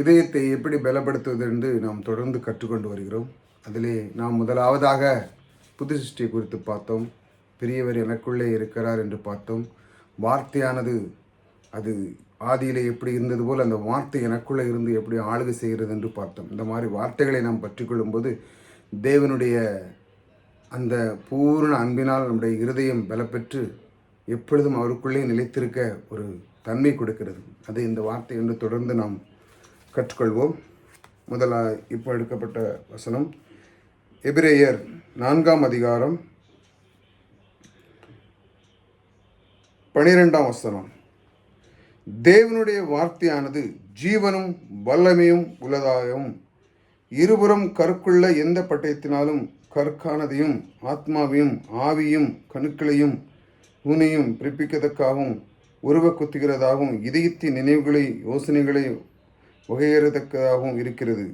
இதயத்தை எப்படி பலப்படுத்துவது என்று நாம் தொடர்ந்து கற்றுக்கொண்டு வருகிறோம். அதிலே நாம் முதலாவதாக புது சிருஷ்டியை குறித்து பார்த்தோம். பெரியவர் எனக்குள்ளே இருக்கிறார் என்று பார்த்தோம். வார்த்தையானது அது ஆதியிலே எப்படி இருந்தது போல் அந்த வார்த்தை எனக்குள்ளே இருந்து எப்படி ஆளுகை செய்கிறது என்று பார்த்தோம். இந்த மாதிரி வார்த்தைகளை நாம் பற்றிக்கொள்ளும்போது தேவனுடைய அந்த பூர்ண அன்பினால் நம்முடைய இருதயம் பலப்பெற்று எப்பொழுதும் அவருக்குள்ளே நிலைத்திருக்க ஒரு தன்மை கொடுக்கிறது. அது இந்த வார்த்தை என்று தொடர்ந்து நாம் கற்றுக்கொள்வோம். முதலாக இப்போ எடுக்கப்பட்ட வசனம். எபிரேயர் நான்காம் அதிகாரம் பனிரெண்டாம் வசனம். தேவனுடைய வார்த்தையானது ஜீவனும் வல்லமையும் உள்ளதாகவும் இருபுறம் கருக்குள்ள எந்த பட்டயத்தினாலும் கற்கானதையும் ஆத்மாவையும் ஆவியும் கணுக்களையும் ஊனையும் பிறப்பிக்கத்தக்காகவும் உருவ குத்துகிறதாகவும் இதயத்தின் நினைவுகளை யோசனைகளை வகையறத்தக்கதாகவும் இருக்கிறது.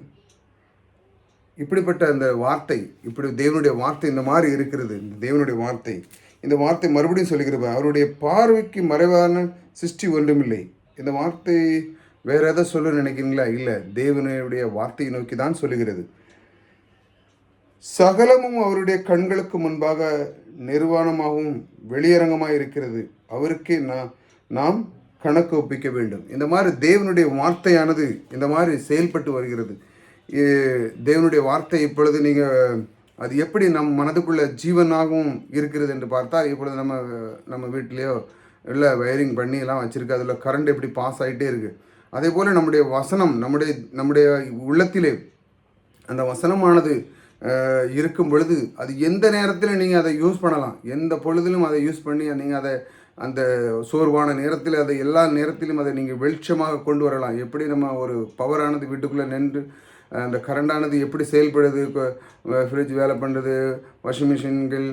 இப்படிப்பட்ட அந்த வார்த்தை இப்படி தேவனுடைய வார்த்தை இந்த மாதிரி இருக்கிறது. இந்த தேவனுடைய வார்த்தை. இந்த வார்த்தை மறுபடியும் சொல்லுகிறது அவருடைய பார்வைக்கு மறைவான சிருஷ்டி ஒன்றுமில்லை. இந்த வார்த்தை வேற எதை சொல்ல நினைக்கிறீங்களா? இல்லை தேவனுடைய வார்த்தையை நோக்கி தான் சொல்லுகிறது. சகலமும் அவருடைய கண்களுக்கு முன்பாக நிர்வாணமாகவும் வெளியரங்கமாக இருக்கிறது. அவருக்கே நான் நாம் கணக்கு ஒப்பிக்க வேண்டும். இந்த மாதிரி தேவனுடைய வார்த்தையானது இந்த மாதிரி செயல்பட்டு வருகிறது. ஏ- தேவனுடைய வார்த்தை இப்பொழுது நீங்கள் அது எப்படி நம் மனதுக்குள்ள ஜீவனாகவும் இருக்கிறது என்று பார்த்தா இப்பொழுது நம்ம நம்ம வீட்டிலையோ இல்லை வயரிங் பண்ணி எல்லாம் வச்சுருக்கு அதில் கரண்ட் எப்படி பாஸ் ஆகிட்டே இருக்குது அதே போல் நம்முடைய வசனம் நம்முடைய நம்முடைய உள்ளத்திலே அந்த வசனமானது இருக்கும் பொழுது அது எந்த நேரத்தில் நீங்கள் அதை யூஸ் பண்ணலாம். எந்த பொழுதிலும் அதை யூஸ் பண்ணி நீங்கள் அதை அந்த சோர்வான நேரத்தில் அதை எல்லா நேரத்திலும் அதை நீங்கள் வெளிச்சமாக கொண்டு வரலாம். எப்படி நம்ம ஒரு பவரானது வீட்டுக்குள்ளே நின்று அந்த கரண்டானது எப்படி செயல்படுது இப்போ ஃப்ரிட்ஜ் வேலை பண்ணுறது வாஷிங் மிஷின்கள்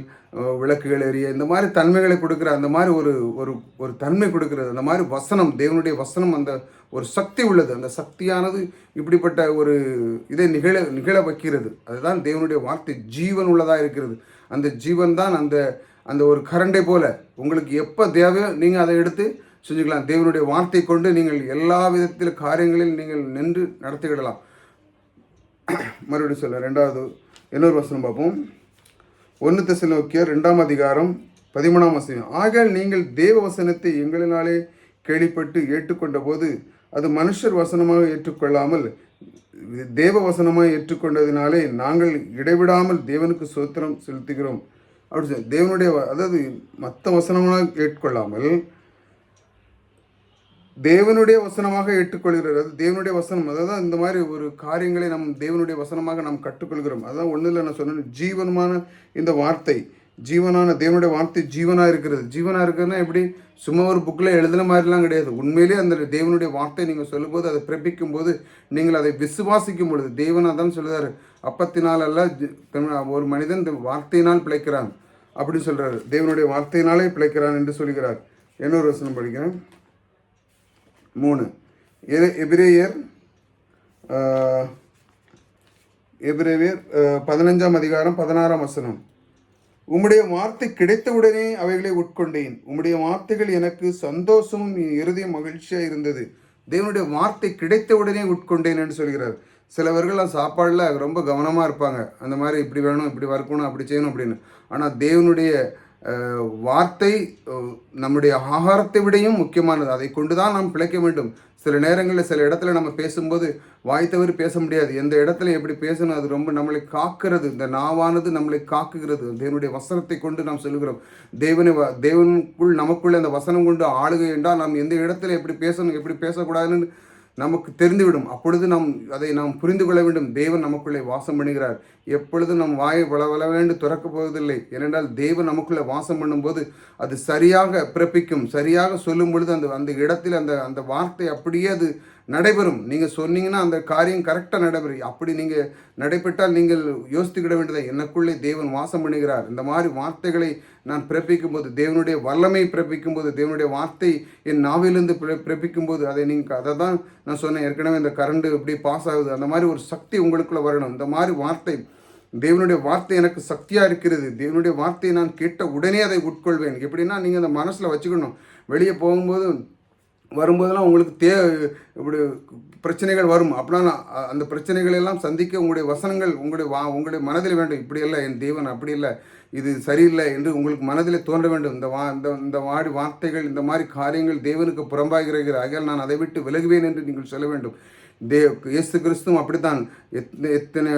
விளக்குகள் எரிய இந்த மாதிரி தன்மைகளை கொடுக்குற அந்த மாதிரி ஒரு ஒரு ஒரு தன்மை கொடுக்குறது அந்த மாதிரி வசனம் தேவனுடைய வசனம் அந்த ஒரு சக்தி உள்ளது. அந்த சக்தியானது இப்படிப்பட்ட ஒரு இதை நிகழ நிகழ வைக்கிறது. அதுதான் தேவனுடைய வார்த்தை. ஜீவன் உள்ளதாக இருக்கிறது. அந்த ஜீவன் தான் அந்த அந்த ஒரு கரண்டை போல உங்களுக்கு எப்போ தேவையோ நீங்கள் அதை எடுத்து செஞ்சுக்கலாம். தேவனுடைய வார்த்தை கொண்டு நீங்கள் எல்லா விதத்தில் காரியங்களில் நீங்கள் நின்று நடத்திவிடலாம் மறுபடியும் சொல்ல ரெண்டாவது இன்னொரு வசனம் பார்ப்போம். ஒன்று தெசலோக்கியர் ரெண்டாம் அதிகாரம் பதிமூணாம் வசனம். ஆக நீங்கள் தேவ வசனத்தை எங்களினாலே கேள்விப்பட்டு ஏற்றுக்கொண்ட போது அது மனுஷர் வசனமாக ஏற்றுக்கொள்ளாமல் தேவ வசனமாக ஏற்றுக்கொண்டதினாலே நாங்கள் இடைவிடாமல் தேவனுக்கு சோத்திரம் செலுத்துகிறோம். அப்படி சொல்லி தேவனுடைய அதாவது மற்ற வசனமாக ஏற்றுக்கொள்ளாமல் தேவனுடைய வசனமாக ஏற்றுக்கொள்கிறார் அது தேவனுடைய வசனம் அதாவது இந்த மாதிரி ஒரு காரியங்களை நம் தேவனுடைய வசனமாக நாம் கற்றுக்கொள்கிறோம். அதான் ஒன்றும் இல்லை நான் சொன்னேன் ஜீவனமான இந்த வார்த்தை. ஜீவனான தேவனுடைய வார்த்தை ஜீவனாக இருக்கிறது. ஜீவனாக இருக்கிறதுனா எப்படி? சும்மா ஒரு புக்கில் எழுதுன மாதிரிலாம் கிடையாது. உண்மையிலேயே அந்த தேவனுடைய வார்த்தை நீங்கள் சொல்லும்போது அதை பிறப்பிக்கும் போது நீங்கள் அதை விசுவாசிக்கும் பொழுது தேவனாக தான் சொல்லுறாரு. அப்பத்தினால் அல்ல ஒரு மனிதன் இந்த வார்த்தையினால் பிழைக்கிறான். அப்படின்னு சொல்கிறார் தேவனுடைய வார்த்தையினாலே பிழைக்கிறான் என்று சொல்கிறார். இன்னொரு வசனம் படிக்கிறேன். மூணு. எபிரேயர் எபிரேயர் பதினஞ்சாம் அதிகாரம் பதினாறாம் வசனம். உம்முடைய வார்த்தை கிடைத்தவுடனே அவைகளை உட்கொண்டேன். உம்முடைய வார்த்தைகள் எனக்கு சந்தோஷமும் என் மகிழ்ச்சியாக இருந்தது. தேவனுடைய வார்த்தை கிடைத்தவுடனே உட்கொண்டேன் என்று சொல்கிறார். சிலவர்கள் சாப்பாடில் ரொம்ப கவனமாக இருப்பாங்க. அந்த மாதிரி இப்படி வேணும் இப்படி வறுக்கணும் அப்படி செய்யணும் அப்படின்னு. ஆனால் தேவனுடைய வார்த்தை நம்முடைய ஆகாரத்தை விடையும் முக்கியமானது. அதை கொண்டு தான் நாம் பிழைக்க வேண்டும். சில நேரங்களில் சில இடத்துல நம்ம பேசும்போது வாய் தவறி பேச முடியாது. எந்த இடத்துல எப்படி பேசணும் அது ரொம்ப நம்மளை காக்கிறது. இந்த நாவானது நம்மளை காக்குகிறது. தேவனுடைய வசனத்தை கொண்டு நாம் சொல்கிறோம் தேவனை வ- தேவனுக்குள் நமக்குள்ள அந்த வசனம் கொண்டு ஆளுகை என்றால் நாம் எந்த இடத்துல எப்படி பேசணும் எப்படி பேசக்கூடாதுன்னு நமக்கு தெரிந்துவிடும். அப்பொழுது நாம் அதை நாம் புரிந்து கொள்ள வேண்டும். தேவன் நமக்குள்ளே வாசம் பண்ணுகிறார். எப்பொழுதும் நம் வாயை வளவளவென்று துறக்கப் போவதில்லை. ஏனென்றால் தேவன் நமக்குள்ளே வாசம் பண்ணும்போது அது சரியாக பிறப்பிக்கும். சரியாக சொல்லும் பொழுது அந்த அந்த இடத்தில் அந்த அந்த வார்த்தை அப்படியே அது நடைபெறும். நீங்கள் சொன்னீங்கன்னா அந்த காரியம் கரெக்டாக நடைபெறும். அப்படி நீங்கள் நடைபெற்றால் நீங்கள் யோசித்துக்கிட வேண்டியதை எனக்குள்ளே தேவன் வாசம் பண்ணுகிறார். இந்த மாதிரி வார்த்தைகளை நான் பிறப்பிக்கும் போது தேவனுடைய வல்லமை பிறப்பிக்கும் போது தேவனுடைய வார்த்தை என் நாவிலிருந்து பிறப்பிக்கும் போது அதை நீங்கள் அதை தான் நான் சொன்னேன். ஏற்கனவே இந்த கரண்ட் இப்படி பாஸ் ஆகுது. அந்த மாதிரி ஒரு சக்தி உங்களுக்குள்ளே வரணும். இந்த மாதிரி வார்த்தை தேவனுடைய வார்த்தை எனக்கு சக்தியாக இருக்கிறது. தேவனுடைய வார்த்தையை நான் கேட்ட உடனே அதை உட்கொள்வேன். எப்படின்னா நீங்கள் அந்த மனசில் வச்சுக்கணும். வெளியே போகும்போது வரும்போதெல்லாம் உங்களுக்கு தே இப்படி பிரச்சனைகள் வரும். அப்படின்னா அந்த பிரச்சனைகளை எல்லாம் சந்திக்க உங்களுடைய வசனங்கள் உங்களுடைய வா உங்களுடைய மனதில் வேண்டும். இப்படி இல்லை என் தேவன் அப்படி இல்லை. இது சரியில்லை என்று உங்களுக்கு மனதில் தோன்ற வேண்டும். இந்த வா இந்த இந்த வாடி வார்த்தைகள் இந்த மாதிரி காரியங்கள் தேவனுக்கு புறம்பாகிறது ஆகியால் நான் அதை விட்டு விலகுவேன் என்று நீங்கள் சொல்ல வேண்டும். தே இயேசு கிறிஸ்துவும் அப்படித்தான். எத்தனை எத்தனை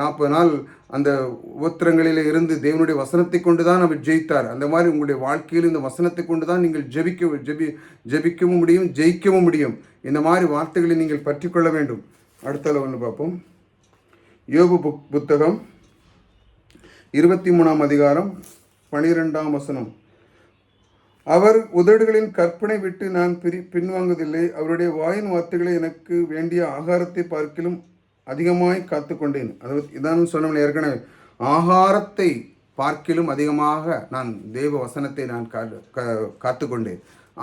நாற்பது நாள் அந்த உபத்திரங்களிலே இருந்து தேவனுடைய வசனத்தை கொண்டு தான் அவர் ஜெயித்தார். அந்த மாதிரி உங்களுடைய வாழ்க்கையில் இந்த வசனத்தை கொண்டு தான் நீங்கள் ஜெபிக்க ஜெபி ஜெபிக்கவும் முடியும் ஜெயிக்கவும் முடியும். இந்த மாதிரி வார்த்தைகளை நீங்கள் பற்றிக்கொள்ள வேண்டும். அடுத்தல ஒன்று பார்ப்போம். யோபு புக் புத்தகம். இருபத்தி மூணாம் அதிகாரம் பனிரெண்டாம் வசனம். அவர் உதடுகளின் கற்பனை விட்டு நான் பிரி பின்வாங்குவதில்லை. அவருடைய வாயின் வார்த்தைகளை எனக்கு வேண்டிய ஆகாரத்தை பார்க்கிலும் அதிகமாய் காத்துக்கொண்டேன். அது இதான் சொன்னோம் ஏற்கனவே. ஆகாரத்தை பார்க்கிலும் அதிகமாக நான் தேவ வசனத்தை நான் காத்து கா- காத்துக்கொண்டேன்.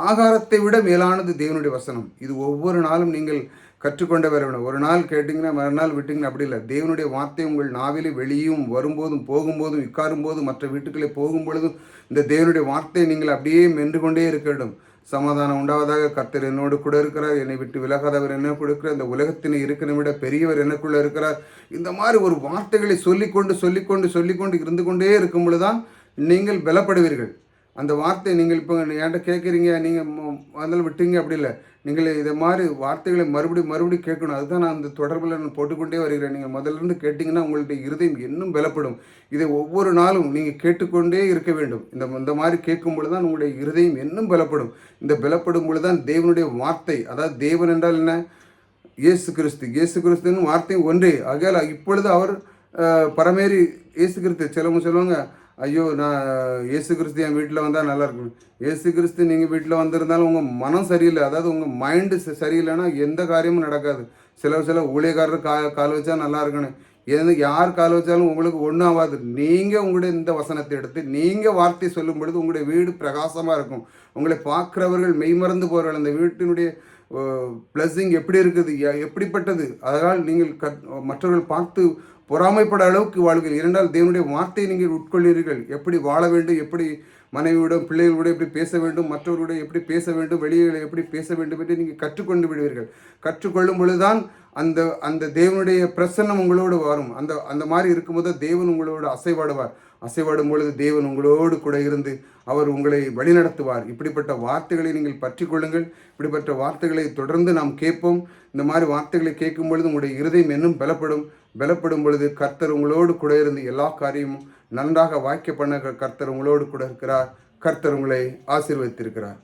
ஆகாரத்தை விட மேலானது தேவனுடைய வசனம். இது ஒவ்வொரு நாளும் நீங்கள் கற்றுக்கொண்டே வர வேண்டும் ஒரு நாள் கேட்டிங்கன்னா மறுநாள் விட்டிங்கன்னா அப்படி இல்லை. தேவனுடைய வார்த்தை உங்கள் நாவிலே வெளியும் வரும்போதும் போகும்போதும் உட்காரும் போதும் மற்ற வீட்டுக்களே போகும் பொழுதும் இந்த தேவனுடைய வார்த்தையை நீங்கள் அப்படியே மென்று கொண்டே இருக்க வேண்டும். சமாதானம் உண்டாவதாக கர்த்தர் என்னோடு கூட இருக்கிறார். என்னை விட்டு விலகாதவர் என்ன கொடுக்கிறார்? இந்த உலகத்தினை இருக்கிற விட பெரியவர் எனக்குள்ளே இருக்கிறார். இந்த மாதிரி ஒரு வார்த்தைகளை சொல்லிக்கொண்டு சொல்லிக்கொண்டு சொல்லிக்கொண்டு இருந்து கொண்டே இருக்கும் பொழுதுதான் நீங்கள் பலப்படுவீர்கள். அந்த வார்த்தை நீங்கள் இப்போ என்கிட்ட கேட்குறீங்க நீங்கள் அதில் விட்டீங்க அப்படி இல்லை. நீங்கள் இதை மாதிரி வார்த்தைகளை மறுபடியும் மறுபடியும் கேட்கணும். அதுதான் நான் அந்த தொடர்பில் நான் போட்டுக்கொண்டே வருகிறேன். நீங்கள் முதல்ல இருந்து கேட்டிங்கன்னா உங்களுடைய இருதயம் இன்னும் பலப்படும் இதை ஒவ்வொரு நாளும் நீங்கள் கேட்டுக்கொண்டே இருக்க வேண்டும். இந்த இந்த மாதிரி கேட்கும் பொழுது தான் உங்களுடைய இருதயம் இன்னும் பலப்படும் இந்த பலப்படும் பொழுது தான் தேவனுடைய வார்த்தை அதாவது தேவன் என்றால் என்ன? இயேசு கிறிஸ்து. இயேசு கிறிஸ்துன்னு வார்த்தை ஒன்றே. ஆகையால் இப்பொழுது அவர் பரமேறி இயேசு கிறிஸ்து. சிலவங்க சொல்லுவாங்க ஐயோ நான் இயேசு கிறிஸ்து என் வீட்டில் வந்தால் நல்லா இருக்கும். இயேசு கிறிஸ்து நீங்கள் வீட்டில் வந்திருந்தாலும் உங்கள் மனம் சரியில்லை. அதாவது உங்கள் மைண்டு சரியில்லைன்னா எந்த காரியமும் நடக்காது. சில சில ஊழியக்காரர் கா கால் வச்சா நல்லா இருக்கணும். எது யார் கால் வச்சாலும் உங்களுக்கு ஒன்றும் ஆகாது. நீங்கள் உங்களுடைய இந்த வசனத்தை எடுத்து நீங்கள் வார்த்தை சொல்லும் பொழுது உங்களுடைய வீடு பிரகாசமாக இருக்கும். உங்களை பார்க்குறவர்கள் மெய்மறந்து போகிறார்கள் அந்த வீட்டினுடைய பிளஸ்ஸிங் எப்படி இருக்குது? எப்படிப்பட்டது? அதனால் நீங்கள் கத் மற்றவர்கள் பார்த்து பொறாமைப்பட அளவுக்கு வாழ்கிறீர்கள். இரண்டால் தேவனுடைய வார்த்தையை நீங்கள் உட்கொள்கிறீர்கள். எப்படி வாழ வேண்டும் எப்படி மனைவியுடன் பிள்ளைகளோட எப்படி பேச வேண்டும் மற்றவர்களோட எப்படி பேச வேண்டும் வெளியே எப்படி பேச வேண்டும் என்று நீங்கள் கற்றுக்கொண்டு விடுவீர்கள். கற்றுக்கொள்ளும் பொழுதுதான் அந்த அந்த தேவனுடைய பிரசன்னம் உங்களோடு வரும். அந்த அந்த மாதிரி இருக்கும்போது தேவன் உங்களோட அசைவாடுவார். அசைபடும் பொழுது தேவன் உங்களோடு கூட இருந்து அவர் உங்களை வழிநடத்துவார். இப்படிப்பட்ட வார்த்தைகளை நீங்கள் பற்றி கொள்ளுங்கள் இப்படிப்பட்ட வார்த்தைகளை தொடர்ந்து நாம் கேட்போம். இந்த மாதிரி வார்த்தைகளை கேட்கும் பொழுது உங்களுடைய இருதயம் இன்னும் பலப்படும். பலப்படும் பொழுது கர்த்தர் உங்களோடு கூட இருந்து எல்லா காரியமும் நன்றாக வாய்க்க பண்ண கர்த்தர் உங்களோடு கூட இருக்கிறார். கர்த்தர் உங்களை ஆசீர்வதித்திருக்கிறார்.